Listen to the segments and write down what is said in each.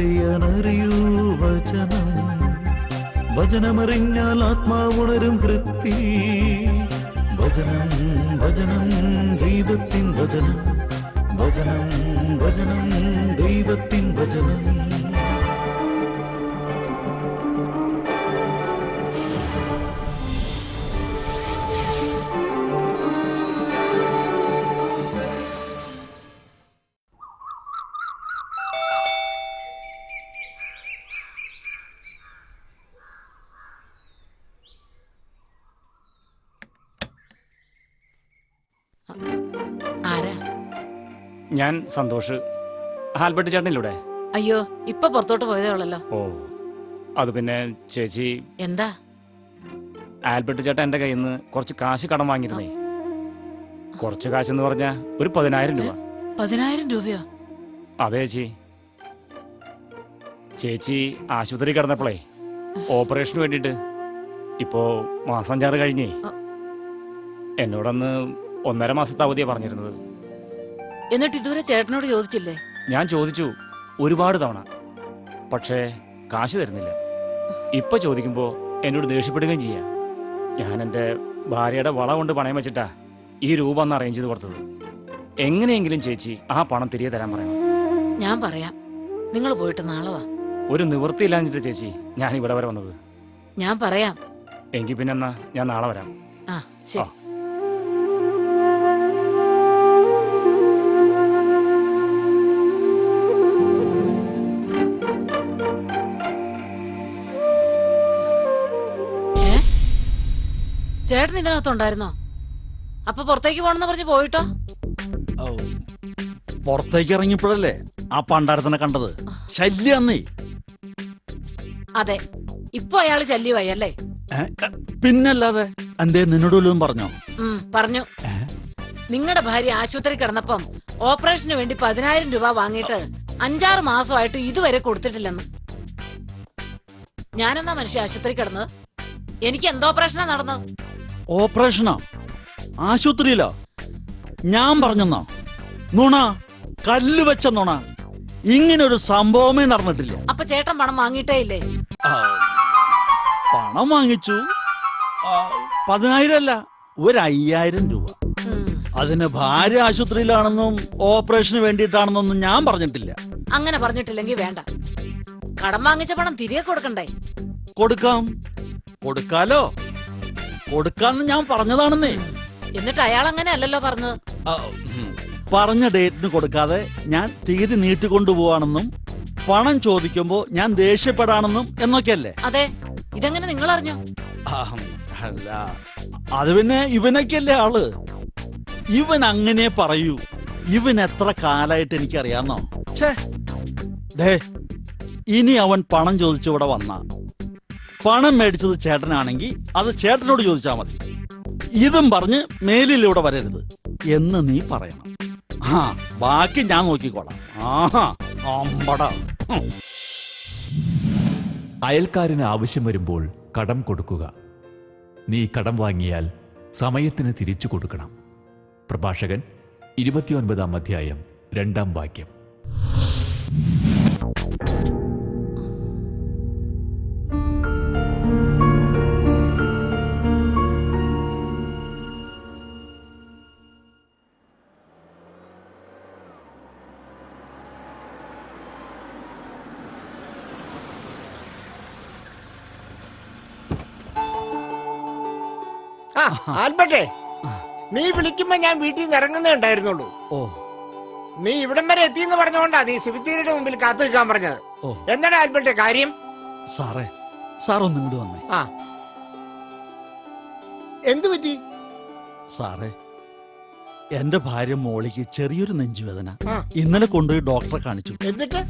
അറിയൂ വചനം വചനമറിഞ്ഞാൽ ആത്മാവുണരും വൃത്തി വചനം വചനം ദൈവത്തിൻ വചനം. വചനം വചനം ദൈവത്തിൻ വചനം. ഞാൻ സന്തോഷ്. ആൽബർട്ട് ചേട്ടനിലൂടെ? അയ്യോ ഇപ്പൊ പുറത്തോട്ട് പോയതേ ഉള്ളല്ലോ. ഓ അത് പിന്നെ ചേച്ചി. എന്താ? ആൽബർട്ട് ചേട്ടൻ എന്റെ കയ്യിൽ നിന്ന് കുറച്ച് കാശ് കടം വാങ്ങിയിരുന്നേ. കുറച്ച് കാശ് എന്ന് പറഞ്ഞ ഒരു പതിനായിരം രൂപ. പതിനായിരം രൂപയോ? അതെ ചേച്ചി. ചേച്ചി ആശുപത്രി കിടന്നപ്പോളേ ഓപ്പറേഷന് വേണ്ടിട്ട് ഇപ്പോ മാസം ചാറ് കഴിഞ്ഞേ. എന്നോടന്ന് ഒന്നര മാസത്തെ അവധിയാ പറഞ്ഞിരുന്നത്. എന്നിട്ട് ഇതുവരെ ചേട്ടനോട് ചോദിച്ചില്ലേ? ഞാൻ ചോദിച്ചു ഒരുപാട് തവണ. പക്ഷേ കാശ് തരുന്നില്ല. ഇപ്പൊ ചോദിക്കുമ്പോ എന്നോട് ദേഷ്യപ്പെടുകയും ചെയ്യാം. ഞാൻ എന്റെ ഭാര്യയുടെ വള കൊണ്ട് പണയം വെച്ചിട്ടാ ഈ രൂപ ഒന്ന് അറേഞ്ച് ചെയ്ത് കൊടുത്തത്. എങ്ങനെയെങ്കിലും ചേച്ചി ആ പണം തിരികെ തരാൻ പറയണം. ഞാൻ പറയാം. നിങ്ങൾ പോയിട്ട് നാളെ വാ. ഒരു നിവൃത്തിയില്ലാഞ്ഞിട്ട് ചേച്ചി ഞാൻ ഇവിടെ വരെ വന്നത്. ഞാൻ പറയാം. എങ്കിൽ പിന്നെന്നാ ഞാൻ നാളെ വരാം. ആ ശരി. ചേട്ടൻ ഇതിനകത്തുണ്ടായിരുന്നോ? അപ്പൊ പുറത്തേക്ക് പോണെന്ന് പറഞ്ഞ് പോയിട്ടോ? പുറത്തേക്ക് ഇറങ്ങിയപ്പോഴല്ലേ ആ പണ്ടാരത്തിനെ കണ്ടത്? ശല്യാന്നേ അതെ ഇപ്പൊ അയാൾ ശല്യമായി അല്ലേ? പിന്നല്ലാതെ എന്തേ നിന്നോട് വല്ലതും പറഞ്ഞോ? പറഞ്ഞു. നിങ്ങളുടെ ഭാര്യ ആശുപത്രി കിടന്നപ്പം ഓപ്പറേഷന് വേണ്ടി പതിനായിരം രൂപ വാങ്ങിയിട്ട് അഞ്ചാറ് മാസമായിട്ട് ഇതുവരെ കൊടുത്തിട്ടില്ലെന്ന്. ഞാനെന്നാ മനുഷ്യ ആശുപത്രി കിടന്നത്? എനിക്ക് എന്തോ ഓപ്പറേഷനാ നടന്നത്? ഓപ്പറേഷനോ. ആശുപത്രിയിലോ. ഞാൻ പറഞ്ഞെന്നോ. നുണ കല്ല് വെച്ച നുണ. ഇങ്ങനെ ഒരു സംഭവമേ നടന്നിട്ടില്ല. അപ്പൊ ചേട്ടൻ പണം വാങ്ങിയിട്ടേ ഇല്ലേ? പണം വാങ്ങിച്ചു. പതിനായിരം അല്ല ഒരു അയ്യായിരം രൂപ. അതിന് ഭാര്യ ആശുപത്രിയിലാണെന്നും ഓപ്പറേഷന് വേണ്ടിയിട്ടാണെന്നൊന്നും ഞാൻ പറഞ്ഞിട്ടില്ല. അങ്ങനെ പറഞ്ഞിട്ടില്ലെങ്കിൽ വേണ്ട. കടം വാങ്ങിച്ച പണം തിരികെ കൊടുക്കണ്ടേ? കൊടുക്കാം. കൊടുക്കാലോ? കൊടുക്കാന്ന് ഞാൻ പറഞ്ഞതാണെന്നേ. എന്നിട്ട് അയാൾ അങ്ങനെ അല്ലല്ലോ പറഞ്ഞത്. ആ, ഉം. പറഞ്ഞ ഡേറ്റിന് കൊടുക്കാതെ ഞാൻ തീയതി നീട്ടിക്കൊണ്ടുപോവാണെന്നും പണം ചോദിക്കുമ്പോ ഞാൻ ദേഷ്യപ്പെടാണെന്നും എന്നൊക്കെയല്ലേ? അതെ ഇതെങ്ങനെ നിങ്ങൾ അറിഞ്ഞു ആഹ്, അല്ല അത് പിന്നെ ഇവനൊക്കെയല്ലേ ആൾ. ഇവൻ അങ്ങനെ പറയൂ. ഇവൻ എത്ര കാലായിട്ട് എനിക്കറിയാന്നോ? ഛേ. ദേ ഇനി അവൻ പണം ചോദിച്ചു ഇവിടെ വന്ന. പണം മേടിച്ചത് ചേട്ടനാണെങ്കിൽ അത് ചേട്ടനോട് ചോദിച്ചാൽ മതി. ഇതും പറഞ്ഞ് മേലിലൂടെ വരരുത് എന്ന് നീ പറയണം. ആ ബാക്കി ഞാൻ നോക്കിക്കോളാം. ആഹാ അമ്പട. അയൽക്കാരന് ആവശ്യം വരുമ്പോൾ കടം കൊടുക്കുക. നീ കടം വാങ്ങിയാൽ സമയത്തിന് തിരിച്ചു കൊടുക്കണം. പ്രഭാഷകൻ ഇരുപത്തിയൊൻപതാം അധ്യായം രണ്ടാം വാക്യം. വിളിക്കുമ്പോ ഞാൻ വീട്ടിൽ നിന്ന് ഇറങ്ങുന്നേ ഉണ്ടായിരുന്നുള്ളൂ. ഓ. നീ ഇവിടം വരെ എത്തി എന്ന് പറഞ്ഞുകൊണ്ടാ നീ സിവിത്തിരിയുടെ മുമ്പിൽ കാത്തു നിൽക്കാൻ പറഞ്ഞത്. ഓ. എന്താണ് ആൽബർട്ട് കാര്യം? സാറേ സാർ ഒന്നും ഇങ്ങോട്ട് വന്നേ. ആ. എന്തു പറ്റി? സാറേ എന്റെ ഭാര്യ മോളിക്ക് ചെറിയൊരു നെഞ്ചുവേദന. ആ. ഇന്നലെ കൊണ്ടുപോയി ഡോക്ടറെ കാണിച്ചു. എന്നിട്ട്?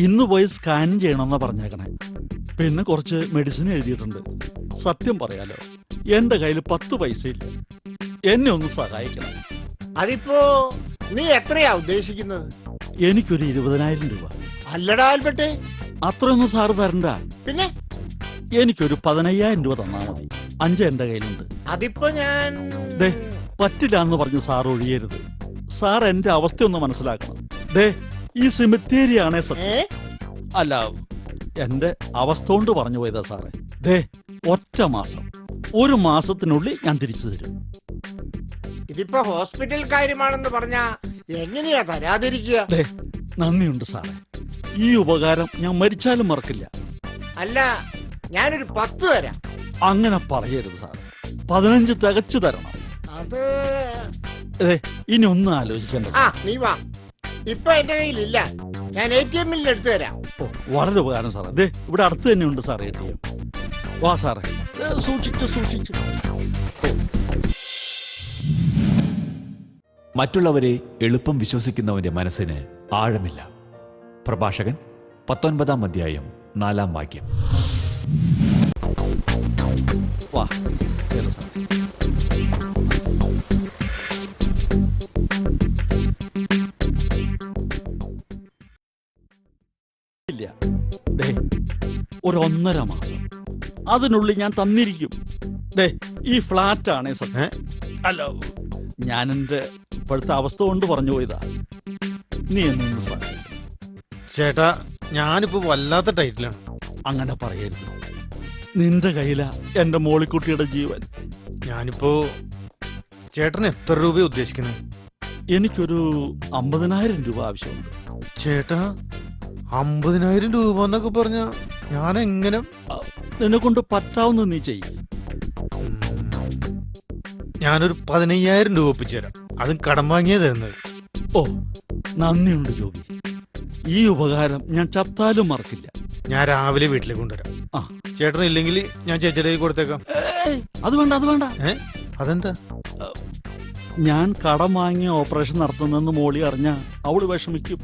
ഇന്ന് പോയി സ്കാൻ ചെയ്യണമെന്നാ പറഞ്ഞേക്കണേ. പിന്നെ കുറച്ച് മെഡിസിൻ എഴുതിയിട്ടുണ്ട്. സത്യം പറയാലോ എന്റെ കയ്യിൽ പത്ത് പൈസ ഇല്ല എന്നെ ഒന്ന് സഹായിക്കണം. അതിപ്പോ നീ എത്രയാ ഉദ്ദേശിക്കുന്നത്? എനിക്കൊരു ഇരുപതിനായിരം രൂപ. അല്ലടാ ആൽബർട്ടെ. അത്രയൊന്നും സാറ് തരണ്ട. പിന്നെ? എനിക്കൊരു പതിനയ്യായിരം രൂപ തന്നാ മതി. അഞ്ച് എന്റെ കയ്യിലുണ്ട്. അതിപ്പോ ഞാൻ ദേ പറ്റില്ല എന്ന് പറഞ്ഞു സാർ ഒഴിയരുത്. സാർ എന്റെ അവസ്ഥ ഒന്ന് മനസ്സിലാക്കണം. ദേ ഈ സിമിത്തേരിയാണേ സത്യം. അല്ല എന്റെ അവസ്ഥ കൊണ്ട് പറഞ്ഞു പോയതാ സാറേ. ദേ ഒറ്റ മാസം. ഒരു മാസത്തിനുള്ളിൽ ഞാൻ തിരിച്ചു തരും. ഇതിപ്പോ ഹോസ്പിറ്റൽ കാര്യമാണെന്ന് പറഞ്ഞാ എങ്ങനെയാ തരാതിരിക്കുക? ദേ നന്ദിയുണ്ട് സാറേ. ഈ ഉപകാരം ഞാൻ മരിച്ചാലും മറക്കില്ല. അല്ല ഞാനൊരു പത്ത് തരാം. അങ്ങനെ പറയരുത് സാറേ. പതിനഞ്ച് തികച്ചു തരണം. അത് ഇനി ഒന്നും ആലോചിക്കേണ്ട ആ സാർ. നീ വാ. ഇപ്പൊ എന്റെ കയ്യിലില്ല. ഞാൻ എ ടി എമ്മിൽ എടുത്തു തരാം. ഓ വളരെ ഉപകാരം സാറേ. അതെ ഇവിടെ അടുത്ത് തന്നെ ഉണ്ട് സാറേ എ ടി എം. വാ സാറേ. സൂക്ഷിച്ചു സൂക്ഷിച്ച്. സൂക്ഷിച്ച് മറ്റുള്ളവരെ എളുപ്പം വിശ്വസിക്കുന്നവന്റെ മനസ്സിന് ആഴമില്ല. പ്രഭാഷകൻ പത്തൊൻപതാം അധ്യായം നാലാം വാക്യം. ഒരൊന്നര ഇല്ല. ദേ ഒരു ഒന്നര മാസം. അതിനുള്ളിൽ ഞാൻ തന്നിരിക്കും. ദേ ഈ ഫ്ലാറ്റ് ആണേ സത്യം. ഹലോ ഞാൻ എന്റെ ഇപ്പോഴത്തെ അവസ്ഥ കൊണ്ട് പറഞ്ഞു പോയതാ. നീ എന്നെ ചേട്ടാ ഞാനിപ്പോ വല്ലാത്ത ടൈറ്റിലാണ്. അങ്ങനെ പറയരുത്. നിന്റെ കയ്യിലാ എന്റെ മോളിക്കുട്ടിയുടെ ജീവൻ. ഞാനിപ്പോ ചേട്ടന് എത്ര രൂപ ഉദ്ദേശിക്കുന്നത് എനിക്കൊരു അമ്പതിനായിരം രൂപ ആവശ്യമുണ്ട്. ചേട്ടാ അമ്പതിനായിരം രൂപ എന്നൊക്കെ പറഞ്ഞ ഞാൻ എങ്ങനെ നിന്നെ കൊണ്ട് പറ്റാവുന്ന നീ ചെയ്യും. ഞാനൊരു പതിനയ്യായിരം രൂപ ഒപ്പിച്ചു തരാം അതും കടം വാങ്ങിയേ തരുന്നത്. ഓ നന്ദിയുണ്ട് ജോബി. ഈ ഉപകാരം ഞാൻ ചത്താലും മറക്കില്ല. ഞാൻ രാവിലെ വീട്ടിലേക്ക് കൊണ്ടുവരാം. ആ. ചേട്ടൻ ഇല്ലെങ്കിൽ ഞാൻ ചേച്ചിയുടെ കയ്യിൽ കൊടുത്തേക്കാം. ഏയ്, അത് വേണ്ട അത് വേണ്ട. ഏ? അതെന്താ? ഞാൻ കടം വാങ്ങിയ ഓപ്പറേഷൻ നടത്തുന്നെന്ന് മോളി അറിഞ്ഞ അവൾ വിഷമിക്കും.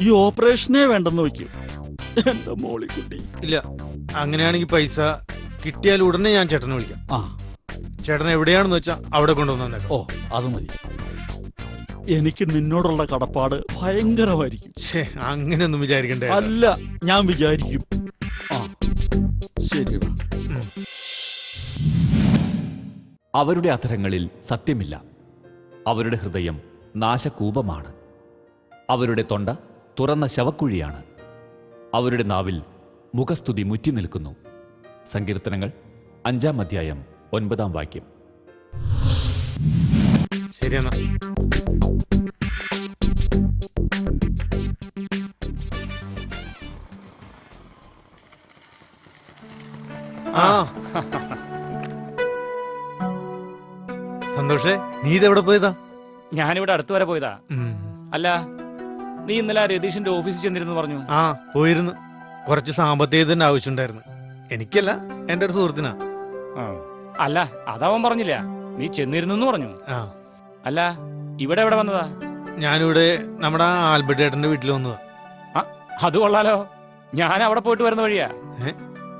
ഈ ഓപ്പറേഷനേ വേണ്ടെന്ന് വെക്കും എന്റെ മോളി കുട്ടി ഇല്ല അങ്ങനെയാണെങ്കിൽ പൈസ കിട്ടിയാൽ ഉടനെ ഞാൻ ചേട്ടനെ വിളിക്കാം. ആ. ചേട്ടൻ എവിടെയാണെന്ന് വെച്ചാ അവിടെ കൊണ്ടുവന്നു ഓ അത് മതി. എനിക്ക് നിന്നോടുള്ള കടപ്പാട് ഭയങ്കരമായിരിക്കും. ഛേ അങ്ങനെയൊന്നും വിചാരിക്കണ്ടേ. അല്ല ഞാൻ വിചാരിക്കും. ആ ശരിടാ അവരുടെ അധരങ്ങളിൽ സത്യമില്ല. അവരുടെ ഹൃദയം നാശകൂപമാണ്. അവരുടെ തൊണ്ട തുറന്ന ശവക്കുഴിയാണ്. അവരുടെ നാവിൽ മുഖസ്തുതി മുറ്റി നിൽക്കുന്നു. സങ്കീർത്തനങ്ങൾ അഞ്ചാം അധ്യായം ഒൻപതാം വാക്യം. ശരിയെന്നാ. ആ. സന്തോഷേ നീ ഇതെവിടെ പോയതാ? ഞാനിവിടെ അടുത്ത് വരെ പോയതാ. അല്ല നീ ഇന്നലെ രതീഷിന്റെ ഓഫീസിൽ ചെന്നിരുന്നു പറഞ്ഞു. ആ പോയിരുന്നു. കുറച്ച് സാമ്പത്തികത്തിന്റെ ആവശ്യമുണ്ടായിരുന്നു. എനിക്കല്ല എന്റെ ഒരു സുഹൃത്തിനാ. അല്ല അതവൻ പറഞ്ഞില്ല. നീ ചെന്നിരുന്നു പറഞ്ഞു. ആ. അല്ല ഇവിടെ എവിടെ വന്നതാ? ഞാനിവിടെ നമ്മുടെ ആ ആൽബർട്ട് ഏട്ടന്റെ വീട്ടിൽ വന്നതാ. ആ, അത് കൊള്ളാലോ. ഞാൻ അവിടെ പോയിട്ട് വരുന്ന വഴിയാ. ഏ?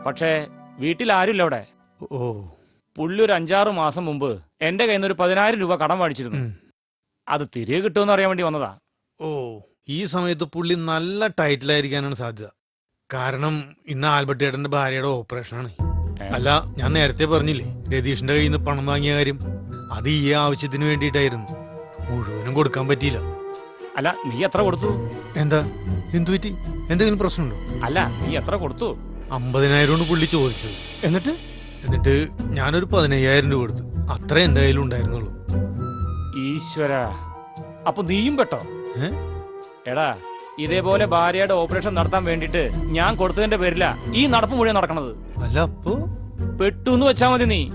പക്ഷേ വീട്ടിൽ ആരുമില്ല അവിടെ. ഓ. പുള്ളി ഒരു അഞ്ചാറ് മാസം മുമ്പ് എന്റെ കയ്യിൽ നിന്ന് ഒരു പതിനായിരം രൂപ കടം മേടിച്ചിരുന്നു ഉം. അത് തിരികെ കിട്ടുമെന്ന് അറിയാൻ വേണ്ടി വന്നതാ. ഓ ഈ സമയത്ത് പുള്ളി നല്ല ടൈറ്റിലായിരിക്കാനാണ് സാധ്യത. കാരണം ഇന്ന് ആൽബർട്ട് ഏട്ടന്റെ ഭാര്യയുടെ ഓപ്പറേഷനാണ്? അല്ല ഞാൻ നേരത്തെ പറഞ്ഞില്ലേ രതീഷിന്റെ കയ്യിൽ നിന്ന് പണം വാങ്ങിയ കാര്യം. അത് ഈ ആവശ്യത്തിന് വേണ്ടിയിട്ടായിരുന്നു. മുഴുവനും കൊടുക്കാൻ പറ്റിയില്ല. അല്ല നീ എത്ര കൊടുത്തു? എന്താ? എന്തു പറ്റി? എന്തെങ്കിലും പ്രശ്നമുണ്ടോ? അല്ല നീ എത്ര കൊടുത്തു? അമ്പതിനായിരം കൊണ്ട് പുള്ളി ചോദിച്ചത് എന്നിട്ട്? എന്നിട്ട് ഞാനൊരു പതിനയ്യായിരം രൂപ കൊടുത്തു. അത്ര എന്റെ കയ്യിലും ഉണ്ടായിരുന്നുള്ളൂ. ഈശ്വര. അപ്പൊ നീയും പെട്ടോ? ഏ? എടാ ഇതേപോലെ ഭാര്യയുടെ ഓപ്പറേഷൻ നടത്താൻ വേണ്ടിട്ട് ഞാൻ കൊടുത്തതിന്റെ പേരില ഈ നടപ്പ് മുഴുവൻ നടക്കണത്. അല്ല അപ്പോ? പെട്ടു എന്ന് വെച്ചാ മതി നീ.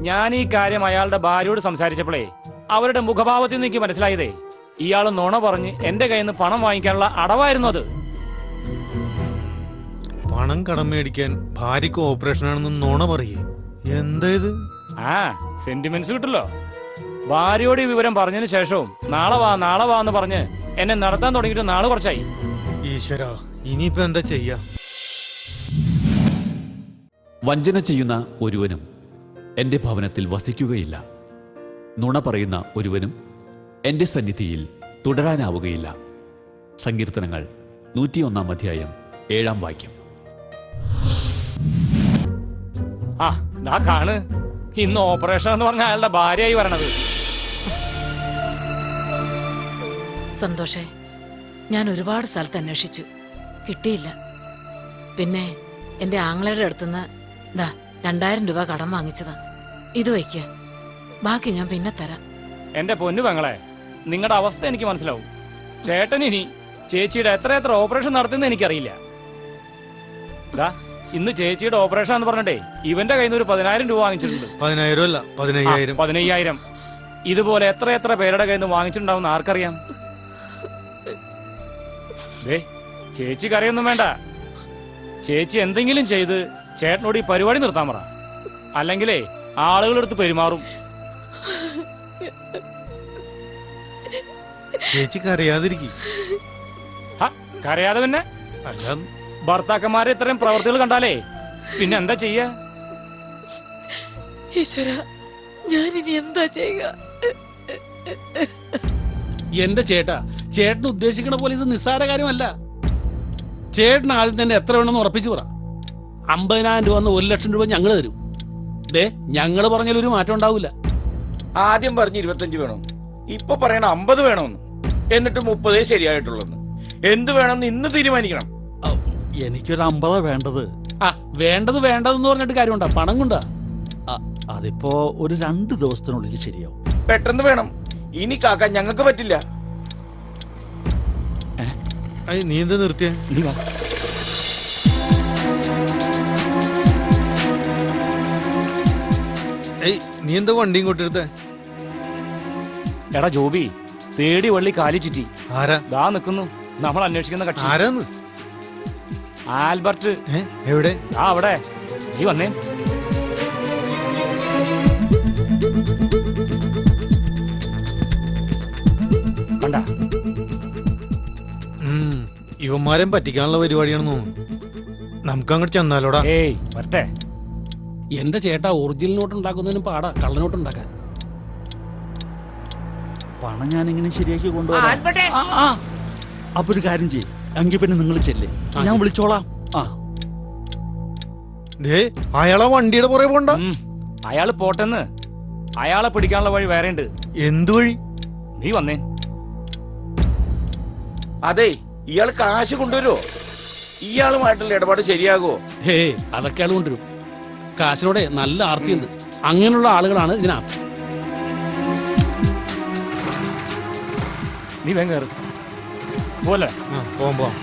ഞാൻ ഈ കാര്യം അയാളുടെ ഭാര്യയോട് സംസാരിച്ചപ്പോഴേ അവരുടെ മുഖഭാവത്തിൽ നിന്ന് എനിക്ക് മനസ്സിലായതേ. ഇയാൾ നുണ പറഞ്ഞ് എന്റെ കയ്യിൽ നിന്ന് പണം വാങ്ങിക്കാനുള്ള അടവായിരുന്നു അത്. പണം കടം മേടിക്കാൻ ഭാര്യക്ക് ഓപ്പറേഷൻ ആണെന്ന് നുണ പറയേ. എന്താ ഇത്? ആ സെന്റിമെന്റ്സ് കിട്ടല്ലോ. ഭാര്യയോട് ഈ വിവരം പറഞ്ഞതിന് ശേഷവും നാളെ വാ നാളെ വാ എന്ന് പറഞ്ഞ് എന്നെ നടത്താൻ തുടങ്ങിയിട്ട് നാൾ കുറച്ചായി. ഈശ്വര ഇനിയിപ്പോ എന്താ ചെയ്യാ? വഞ്ചന ചെയ്യുന്ന ഒരുവനും എന്റെ ഭവനത്തിൽ വസിക്കുകയില്ല. നുണ പറയുന്ന ഒരുവനും എന്റെ സന്നിധിയിൽ തുടരാനാവുകയില്ല. സങ്കീർത്തനങ്ങൾ നൂറ്റിയൊന്നാം അധ്യായം ഏഴാം വാക്യം. ആ കാണ്. ഇന്ന് ഓപ്പറേഷൻ എന്ന് പറഞ്ഞ അയാളുടെ ഭാര്യയായി വരണത്. സന്തോഷേ ഞാൻ ഒരുപാട് സ്ഥലത്ത് അന്വേഷിച്ചു. കിട്ടിയില്ല. പിന്നെ എന്റെ ആങ്ങളയുടെ അടുത്തുനിന്ന് ദാ രണ്ടായിരം രൂപ കടം വാങ്ങിച്ചതാ. ഇത് വയ്ക്ക. ബാക്കി ഞാൻ പിന്നെ തരാം. എന്റെ പൊന്നു പെങ്ങളെ നിങ്ങളുടെ അവസ്ഥ എനിക്ക് മനസ്സിലാവും. ചേട്ടൻ ഇനി ചേച്ചിയുടെ എത്ര എത്ര ഓപ്പറേഷൻ നടത്തുന്ന എനിക്കറിയില്ല. ദാ ഇന്ന് ചേച്ചിയുടെ ഓപ്പറേഷൻ എന്ന് പറഞ്ഞിട്ടേ ഇവന്റെ കയ്യിൽ നിന്ന് ഒരു പതിനായിരം രൂപ വാങ്ങിച്ചിട്ടുണ്ട്. പതിനായിരം അല്ല പതിനയ്യായിരം. പതിനയ്യായിരം. ഇതുപോലെ എത്ര എത്ര പേരുടെ കയ്യിൽ നിന്ന് വാങ്ങിച്ചിട്ടുണ്ടാവും ആർക്കറിയാം? ദേ ചേച്ചി കരയൊന്നും വേണ്ട. ചേച്ചി എന്തെങ്കിലും ചെയ്ത് ചേട്ടനോട് ഈ പരിപാടി നിർത്താൻ പറ. അല്ലെങ്കിലേ ആളുകളെടുത്ത് പെരുമാറും. ചേച്ചി കരയാതിരിക്കും. ഹ, കരയാതെ പിന്നെ? അല്ല. ഭർത്താക്കന്മാരെ ഇത്രയും പ്രവർത്തികൾ കണ്ടാലേ പിന്നെ എന്താ ചെയ്യാ? ഈശ്വര ഞാൻ ഇനി എന്താ ചെയ്യുക? എന്റെ ചേട്ടാ? ചേട്ടൻ ഉദ്ദേശിക്കണ പോലെ ഇത് നിസ്സാര കാര്യമല്ല. ചേട്ടൻ ആദ്യം തന്നെ എത്ര വേണമെന്ന് ഉറപ്പിച്ചു പറ. അമ്പതിനായിരം രൂപ ഒരു ലക്ഷം രൂപ ഞങ്ങൾ തരും. ദേ ഞങ്ങൾ പറഞ്ഞാൽ ഒരു മാറ്റം ഉണ്ടാവില്ല. ആദ്യം പറഞ്ഞ് ഇരുപത്തഞ്ച് വേണം. ഇപ്പൊ പറയണ അമ്പത് വേണമെന്ന്. എന്നിട്ട് മുപ്പതേ ശരിയായിട്ടുള്ളൂ എന്ത് വേണമെന്ന് ഇന്ന് തീരുമാനിക്കണം. എനിക്കൊരു അമ്പതാ വേണ്ടത്. ആ വേണ്ടത് വേണ്ടതെന്ന് പറഞ്ഞിട്ട് കാര്യമുണ്ടാ? പണം കൊണ്ടാ? അ- അതിപ്പോ ഒരു രണ്ട് ദിവസത്തിനുള്ളിൽ ശരിയാവും. പെട്ടെന്ന് വേണം. ഇനി കാക്കാൻ ഞങ്ങൾക്ക് പറ്റില്ല. നീ എന്താ നിർത്തിയ? നീ വാ. നീ എന്താ വണ്ടിയും കൊട്ടെടുത്തേ എടാ ജോബി തേടി വള്ളി കാലിച്ചിറ്റി ചുറ്റി. ആരാ? ദാ നിൽക്കുന്നു നമ്മൾ അന്വേഷിക്കുന്ന കക്ഷി. ആരാന്ന്? ആൽബർട്ട്. എവിടെ? ആ അവിടെ. നീ വന്നേ. ഇവന്മാരെയും പറ്റിക്കാനുള്ള പരിപാടിയാണെന്ന് തോന്നുന്നു. നമുക്ക് അങ്ങോട്ട് ചെന്നാലോടാ. ഏയ് വരട്ടെ. എന്റെ ചേട്ടാ ഒറിജിനൽ നോട്ട് ഉണ്ടാക്കുന്നതിനും പാടാ. കള്ളനോട്ട് ഉണ്ടാക്കാൻ. പണം ഞാൻ ഇങ്ങനെ ശരിയാക്കി കൊണ്ടുപോകട്ടെ കൊണ്ടുപോകാം. അപ്പൊ ഒരു കാര്യം ചെയ്യും. എങ്കിൽ പിന്നെ നിങ്ങൾ ചെല്ലേ. ഞാൻ വിളിച്ചോളാം. ആ. ദേ അയാളെ വണ്ടിയുടെ പുറകെ പോണ്ട. അയാൾ പോട്ടെന്ന്. അയാളെ പിടിക്കാനുള്ള വഴി വേറെ ഉണ്ട് എന്ത് വഴി? നീ വന്നേ. അതെ ഇയാൾ കാശ് കൊണ്ടുവരുമോ ഇയാളുമായിട്ടുള്ള ഇടപാട് ശരിയാകുമോ ഹേ അതൊക്കെ ആൾ കൊണ്ടുവരും. കാശിനോടെ നല്ല ആർത്തിയുണ്ട്. അങ്ങനെയുള്ള ആളുകളാണ് ഇതിനകത്ത്. നീ വേഗം കയറ് പോലെ പോവാം പോവാം.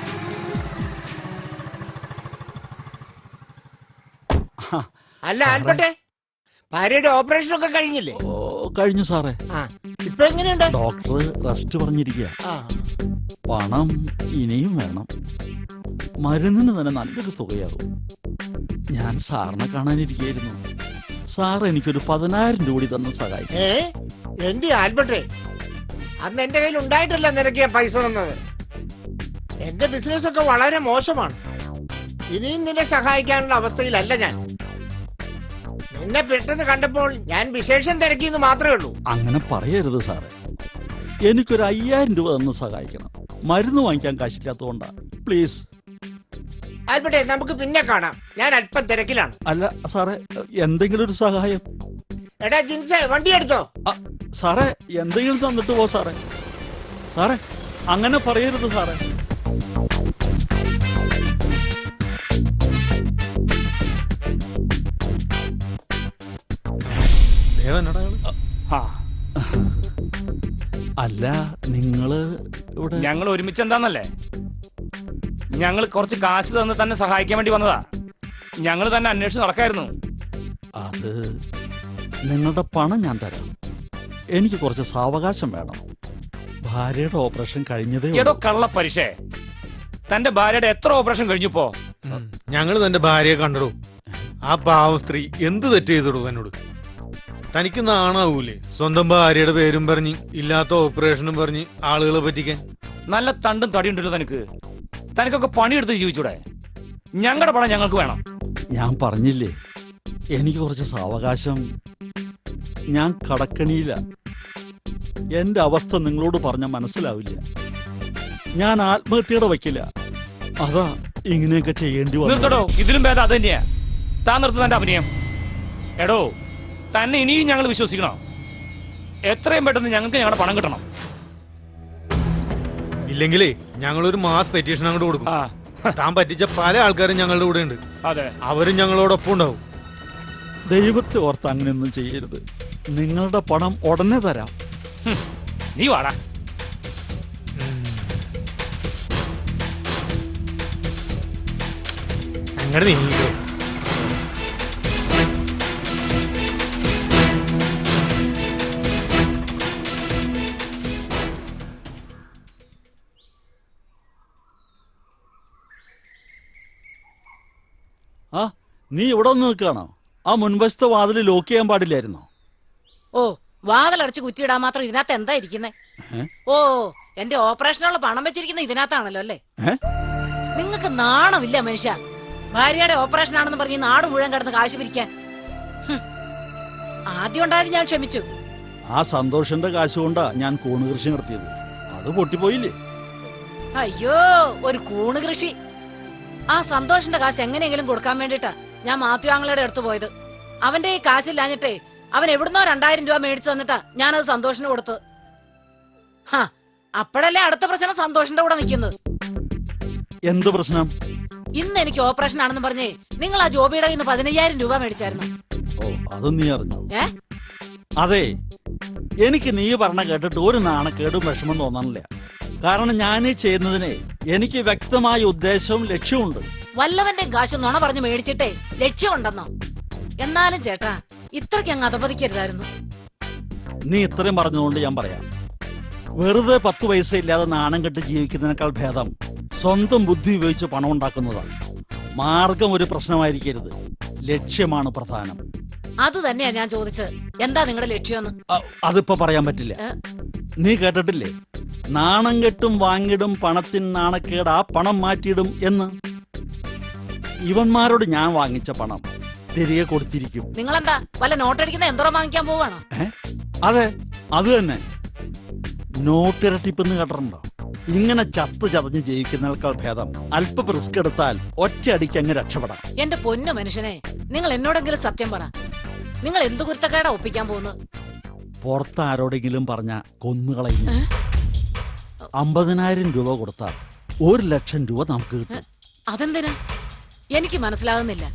അല്ല ആൽബർട്ടെ ഭാര്യയുടെ ഓപ്പറേഷൻ ഒക്കെ കഴിഞ്ഞില്ലേ? ഓ കഴിഞ്ഞു സാറേ. ആ ഇപ്പൊ എങ്ങനെയുണ്ട്? ഡോക്ടർ റെസ്റ്റ് പറഞ്ഞിരിക്കുക ആ. പണം ഇനിയും വേണം. മരുന്നിന് തന്നെ നല്ലൊരു തുകയാകും ഞാൻ സാറിനെ കാണാനിരിക്കുകയായിരുന്നു. സാർ എനിക്കൊരു പതിനായിരം രൂപ തന്ന് സഹായിക്കും. ഏ? എന്റെ ആൽബർട്ടേ? അന്ന് എന്റെ കയ്യിൽ ഉണ്ടായിട്ടില്ല നിനക്ക് പൈസ തന്നത്. എന്റെ ബിസിനസ് ഒക്കെ വളരെ മോശമാണ്. ഇനിയും നിന്നെ സഹായിക്കാനുള്ള അവസ്ഥയിലല്ല ഞാൻ. നിന്നെ പെട്ടെന്ന് കണ്ടപ്പോൾ ഞാൻ വിശേഷം തിരക്കിയെന്ന് മാത്രമേ ഉള്ളൂ. അങ്ങനെ പറയരുത് സാറേ. എനിക്കൊരു അയ്യായിരം രൂപ തന്ന് സഹായിക്കണം. മരുന്ന് വാങ്ങിക്കാൻ കാശില്ലാത്തതുകൊണ്ടാ. പ്ലീസ് ആൽബർട്ടേ നമുക്ക് പിന്നെ കാണാം. ഞാൻ അല്പം തിരക്കിലാണ്. അല്ല സാറേ എന്തെങ്കിലും ഒരു സഹായം? എടാ ജിൻസേ വണ്ടി എടുത്തോ? സാറേ എന്തെങ്കിലും തന്നിട്ട് പോ സാറേ. സാറേ അങ്ങനെ പറയരുത് സാറേ. ദേവനടാ ആ. അല്ല നിങ്ങൾ ഇവിടെ ഞങ്ങൾ ഒരുമിച്ച് എന്താന്നല്ലേ ഞങ്ങൾ കുറച്ച് കാശ് തന്ന് തന്നെ സഹായിക്കാൻ വേണ്ടി വന്നതാ. ഞങ്ങൾ തന്നെ അന്വേഷിച്ച് നടക്കായിരുന്നു. അത് നിങ്ങളുടെ പണം ഞാൻ തരാം. എനിക്ക് കുറച്ച് സാവകാശം വേണം. ഭാര്യയുടെ ഓപ്പറേഷൻ കഴിഞ്ഞതേ എടോ ഉള്ളൂ. കള്ള പരിശേ തന്റെ ഭാര്യയുടെ എത്ര ഓപ്പറേഷൻ കഴിഞ്ഞപ്പോ? ഞങ്ങൾ തന്റെ ഭാര്യയെ കണ്ടടൂ. ആ പാവ സ്ത്രീ എന്ത് തെറ്റ് ചെയ്തിടൂ തന്നോട് തനിക്ക് നാണാവൂലേ സ്വന്തം ഭാര്യയുടെ പേരും പറഞ്ഞ് ഇല്ലാത്ത ഓപ്പറേഷനും പറഞ്ഞ് ആളുകളെ പറ്റിക്കാൻ. നല്ല തണ്ടും തടിയുണ്ടല്ലോ തനിക്ക്. തനിക്കൊക്കെ പണിയെടുത്ത് ജീവിച്ചൂടെ? ഞങ്ങളുടെ പണം ഞങ്ങൾക്ക് വേണം. ഞാൻ പറഞ്ഞില്ലേ എനിക്ക് കുറച്ച് സാവകാശം. ഞാൻ കടക്കണിയില്ല എന്റെ അവസ്ഥ നിങ്ങളോട് പറഞ്ഞ മനസ്സിലാവില്ല. ഞാൻ ആത്മഹത്യയുടെ വയ്ക്കില്ല അതാ ഇങ്ങനെയൊക്കെ ചെയ്യേണ്ടി വന്നു നിർത്തടോ ഇതിലും ഭേദം അത് തന്നെയാ. താൻ നിർത്തുന്ന അഭിനയം. എടോ തന്നെ ഇനിയും ഞങ്ങൾ വിശ്വസിക്കണോ? എത്രയും പെട്ടെന്ന് ഞങ്ങൾക്ക് ഞങ്ങളുടെ പണം കിട്ടണം. ഇല്ലെങ്കിലേ ഒരു മാസ് പെറ്റീഷൻ അങ്ങോട്ട് കൊടുക്കും. ആ. താൻ പറ്റിച്ച പല ആൾക്കാരും ഞങ്ങളുടെ കൂടെ ഉണ്ട്. അതെ. അവരും ഞങ്ങളോടൊപ്പം ഉണ്ടാവും. ദൈവത്തെ ഓർത്ത് അങ്ങനെയൊന്നും ചെയ്യരുത്. നിങ്ങളുടെ പണം ഉടനെ തരാം. നീ വാടാ. അങ്ങനെ നീങ്ങിക്കോ. നീ ഇവിടെ ഒന്ന് നിൽക്കുകയാണോ? ആ മുൻവശത്തെ വാതിൽ ലോക്ക് ചെയ്യാൻ പാടില്ലായിരുന്നോ? ഓ വാതിലടച്ച് കുറ്റിയിടാൻ മാത്രം ഇതിനകത്ത് എന്താ ഇരിക്കുന്നേ? ഓ എന്റെ ഓപ്പറേഷനുള്ള പണം വെച്ചിരിക്കുന്ന ഇതിനകത്താണല്ലോ അല്ലേ? നിങ്ങൾക്ക് നാണമില്ല മനുഷ്യ. ഭാര്യയുടെ ഓപ്പറേഷൻ ആണെന്ന് പറഞ്ഞ് നാട് മുഴുവൻ കിടന്ന് കാശ് പിരിക്കാൻ. ആദ്യം ഉണ്ടായാലും ഞാൻ ക്ഷമിച്ചു. ആ സന്തോഷന്റെ കാശ് കൊണ്ടാ ഞാൻ കൂണ് കൃഷി നടത്തിയത്. അത് പൊട്ടിപ്പോയില്ലേ? അയ്യോ ഒരു കൂണ് കൃഷി. ആ സന്തോഷന്റെ കാശ് എങ്ങനെയെങ്കിലും കൊടുക്കാൻ വേണ്ടിട്ടാ ഞാൻ മാത്യു ആങ്ങളുടെ അടുത്ത് പോയത്. അവന്റെ ഈ കാശില്ലാഞ്ഞിട്ടേ അവൻ എവിടുന്നോ രണ്ടായിരം രൂപ മേടിച്ചു തന്നിട്ടാ ഞാനത് സന്തോഷിന് കൊടുത്തത് ഹാ അപ്പോഴല്ലേ അടുത്ത പ്രശ്നം സന്തോഷിന്റെ കൂടെ നിൽക്കുന്നത്. എന്ത് പ്രശ്നം? ഇന്ന് എനിക്ക് ഓപ്പറേഷൻ ആണെന്ന് പറഞ്ഞേ നിങ്ങൾ ആ ജോബിയുടെ ഇന്ന് പതിനയ്യായിരം രൂപ മേടിച്ചായിരുന്നു. ഓ അത് നീ അറിഞ്ഞു? ഏ? അതെ എനിക്ക് നീ പറഞ്ഞ കേട്ടിട്ട് ഒരു നാണക്കേടും വിഷമം തോന്നണില്ല കാരണം ഞാനീ ചെയ്യുന്നതിന് എനിക്ക് വ്യക്തമായ ഉദ്ദേശവും ലക്ഷ്യമുണ്ട് വല്ലവന്റെ കാശ് നുണ പറഞ്ഞു മേടിച്ചിട്ടേ ലക്ഷ്യമുണ്ടെന്നോ? എന്നാലും ചേട്ടാ ഇത്രയ്ക്ക് അങ്ങ് അധപതിക്കരുതായിരുന്നു. നീ ഇത്രയും പറഞ്ഞതുകൊണ്ട് ഞാൻ പറയാം. വെറുതെ പത്ത് പൈസ ഇല്ലാതെ നാണം കെട്ട് ജീവിക്കുന്നതിനേക്കാൾ ഭേദം സ്വന്തം ബുദ്ധി ഉപയോഗിച്ച് പണം ഉണ്ടാക്കുന്നതാണ് മാർഗം ഒരു പ്രശ്നമായിരിക്കരുത്. ലക്ഷ്യമാണ് പ്രധാനം. അത് തന്നെയാ ഞാൻ ചോദിച്ചത്. എന്താ നിങ്ങളുടെ ലക്ഷ്യമെന്ന്? അ- അതിപ്പോ പറയാൻ പറ്റില്ല. ഏ? നീ കേട്ടിട്ടില്ലേ? നാണം കെട്ടും വാങ്ങിടും പണത്തിൻ നാണക്കേട് ആ പണം മാറ്റിയിടും എന്ന്? ഇവന്മാരോട് ഞാൻ വാങ്ങിച്ച പണം തിരികെ കൊടുത്തിരിക്കും. നിങ്ങൾ എന്താ വല്ല നോട്ട് അടിക്കുന്ന എന്തോരം വാങ്ങിക്കാൻ പോവാണോ? ഏ? അതെ അത് തന്നെ. നോട്ടിരട്ടിപ്പെന്ന് കേട്ടിട്ടുണ്ടോ? ഇങ്ങനെ ചത്ത് ചതഞ്ഞ് ജയിക്കുന്നതിനേക്കാൾ ഭേദം. അല്പം റിസ്ക് എടുത്താൽ ഒറ്റയടിക്ക് അങ്ങ് രക്ഷപ്പെടാം. എന്റെ പൊന്നു മനുഷ്യനെ നിങ്ങൾ എന്നോടെങ്കിലും സത്യം പറ. നിങ്ങൾ എന്തു കുരുത്തക്കേടാ ഒപ്പിക്കാൻ പോകുന്നത്? പുറത്ത് ആരോടെങ്കിലും പറഞ്ഞ കൊന്നുകളയും അമ്പതിനായിരം രൂപ കൊടുത്താൽ ഒരു ലക്ഷം രൂപ നമുക്ക് കിട്ടും. അതെന്തിനാ? എനിക്ക് മനസ്സിലാകുന്നില്ല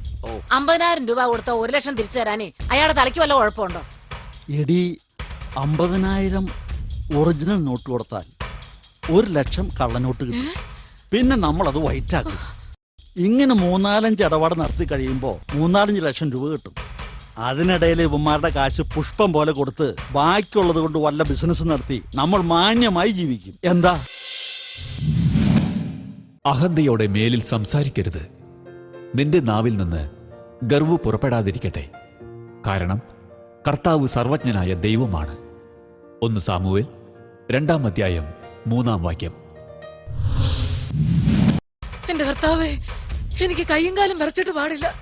അമ്പതിനായിരം രൂപ കൊടുത്ത ഒരു ലക്ഷം തിരിച്ചു തരാനേ അയാളുടെ തലയ്ക്ക് വല്ല കുഴപ്പമുണ്ടോ? എടി അമ്പതിനായിരം ഒറിജിനൽ നോട്ട് കൊടുത്താൽ ഒരു ലക്ഷം കള്ളനോട്ട് കിട്ടും. പിന്നെ നമ്മൾ നമ്മളത് വൈറ്റാക്കും ഇങ്ങനെ മൂന്നാലഞ്ച് ഇടപാട് നടത്തി കഴിയുമ്പോൾ മൂന്നാലഞ്ച് ലക്ഷം രൂപ കിട്ടും. അതിനിടയിൽ ഇവന്മാരുടെ കാശ് പുഷ്പം പോലെ കൊടുത്ത് ബാക്കിയുള്ളത് കൊണ്ട് വല്ല ബിസിനസ് നടത്തി നമ്മൾ മാന്യമായി ജീവിക്കും. എന്താ? അഹന്തയോടെ മേലിൽ സംസാരിക്കരുത്. നിന്റെ നാവിൽ നിന്ന് ഗർവ് പുറപ്പെടാതിരിക്കട്ടെ. കാരണം കർത്താവ് സർവജ്ഞനായ ദൈവമാണ്. ഒന്ന് സാമുവേൽ രണ്ടാം അധ്യായം മൂന്നാം വാക്യം. എന്റെ ഭർത്താവേ എനിക്ക് കയ്യും കാലും വരച്ചിട്ട് പാടില്ല.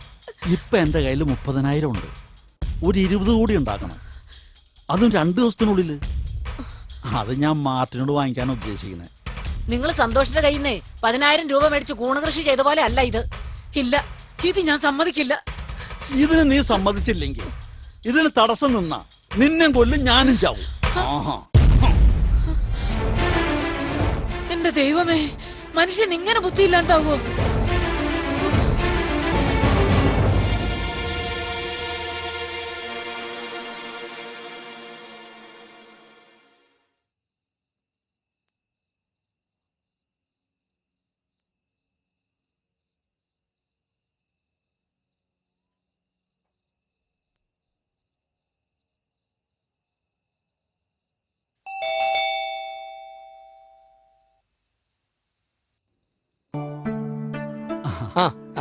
ഇപ്പൊ എന്റെ കയ്യിൽ മുപ്പതിനായിരം ഉണ്ട്. ഒരു ഇരുപത് കോടി ഉണ്ടാക്കണം. അതും രണ്ടു ദിവസത്തിനുള്ളിൽ. അത് ഞാൻ മാർട്ടിനോട് വാങ്ങിക്കാനാണ് ഉദ്ദേശിക്കുന്നത് നിങ്ങൾ സന്തോഷത്തെ കയ്യിൽ നിന്നേ പതിനായിരം രൂപ മേടിച്ച് കൂണകൃഷി ചെയ്ത പോലെ അല്ല ഇത്. ഇല്ല. ഇത് ഞാൻ സമ്മതിക്കില്ല. ഇതിന് നീ സമ്മതിച്ചില്ലെങ്കിൽ ഇതിന് തടസ്സം നിന്ന നിന്നെ കൊല്ലും ഞാനും ചാവും. ആഹാ. എന്റെ ദൈവമേ മനുഷ്യൻ ഇങ്ങനെ ബുദ്ധിയില്ലാണ്ടാവോ?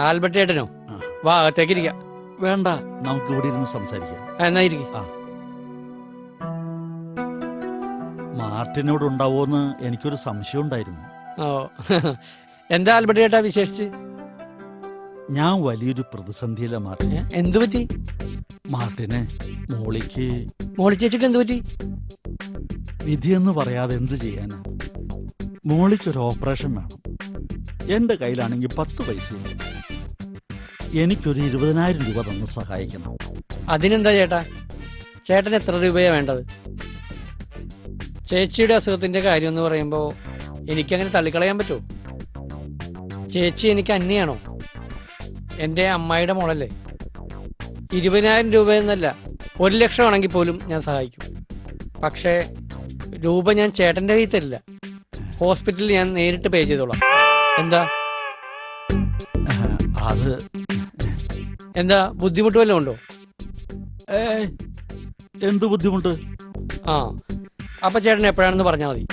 ആൽബർട്ട് ഏട്ടനോ വാ അകത്തേക്ക് ഇരിക്കാം വേണ്ട നമുക്ക് ഇവിടെ ഇരുന്ന് സംസാരിക്കാം. എന്നാ ഇരിക്ക്. ആ. മാർട്ടിനോട് ഉണ്ടാവോന്ന് എനിക്കൊരു സംശയം ഉണ്ടായിരുന്നു ഓ എന്താ ആൽബർട്ട് ഏട്ടാ വിശേഷിച്ച്? ഞാൻ വലിയൊരു പ്രതിസന്ധിയില്ല മാർട്ടിൻ. ഏ, എന്തു പറ്റി? മാർട്ടിനെ മോളിക്ക് മോളി ചേച്ചിക്ക് എന്തു പറ്റി? എന്ന് പറയാതെ എന്ത് ചെയ്യാനാ? മോളിക്കൊരു ഓപ്പറേഷൻ വേണം. എന്റെ കയ്യിലാണെങ്കിൽ പത്ത് പൈസയില്ല എനിക്കൊരു ഇരുപതിനായിരം രൂപ തന്ന് സഹായിക്കണം. അതിനെന്താ ചേട്ടാ? ചേട്ടന് എത്ര രൂപയാ വേണ്ടത്? ചേച്ചിയുടെ അസുഖത്തിന്റെ കാര്യം എന്ന് പറയുമ്പോ എനിക്കങ്ങനെ തള്ളിക്കളയാൻ പറ്റുമോ ചേച്ചി എനിക്ക് അന്യാണോ? എന്റെ അമ്മായിയുടെ മോളല്ലേ? ഇരുപതിനായിരം രൂപ എന്നല്ല ഒരു ലക്ഷം ആണെങ്കിൽ പോലും ഞാൻ സഹായിക്കും. പക്ഷേ രൂപ ഞാൻ ചേട്ടന്റെ കയ്യിൽ തരില്ല. ഹോസ്പിറ്റലിൽ ഞാൻ നേരിട്ട് പേ ചെയ്തോളാം. എന്താ? അത് എന്താ ബുദ്ധിമുട്ട് വല്ലതും ഉണ്ടോ? ഏ എന്ത് ബുദ്ധിമുട്ട്? ആ അപ്പൊ ചേട്ടൻ എപ്പോഴാണെന്ന് പറഞ്ഞാൽ മതി.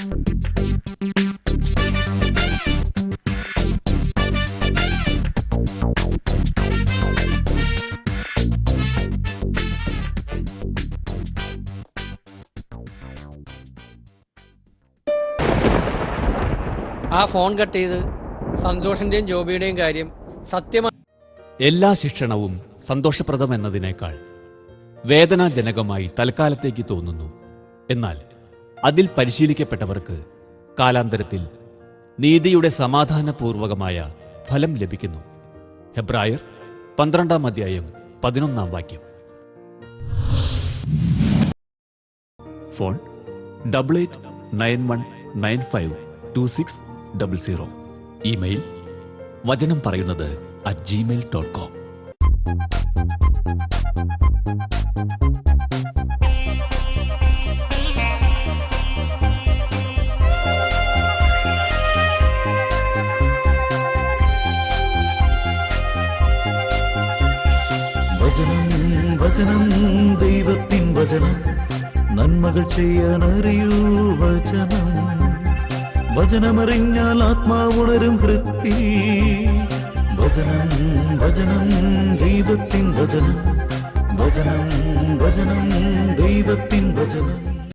ആ ഫോൺ കട്ട് ചെയ്ത് സന്തോഷിന്റെയും ജോബിയുടെയും കാര്യം സത്യമായി എല്ലാ ശിക്ഷണവും സന്തോഷപ്രദമെന്നതിനേക്കാൾ വേദനാജനകമായി തൽക്കാലത്തേക്ക് തോന്നുന്നു. എന്നാൽ അതിൽ പരിശീലിക്കപ്പെട്ടവർക്ക് കാലാന്തരത്തിൽ നീതിയുടെ സമാധാനപൂർവകമായ ഫലം ലഭിക്കുന്നു. ഹെബ്രായർ പന്ത്രണ്ടാം അധ്യായം പതിനൊന്നാം വാക്യം. Phone double eight nine one nine five two six double zero. Email വചനം പറയുന്നത് അറ്റ് ജിമെയിൽ ഡോട്ട് കോം വചനം ദൈവത്തിൻ നന്മകൾ ചെയ്യാൻ അറിയൂ വചനം. വചനമറിഞ്ഞാൽ ആത്മാവുണരും കൃത്തി. വചനം വചനം ദൈവത്തിൻ വചനം വചനം വചനം ദൈവത്തിൻ വചനം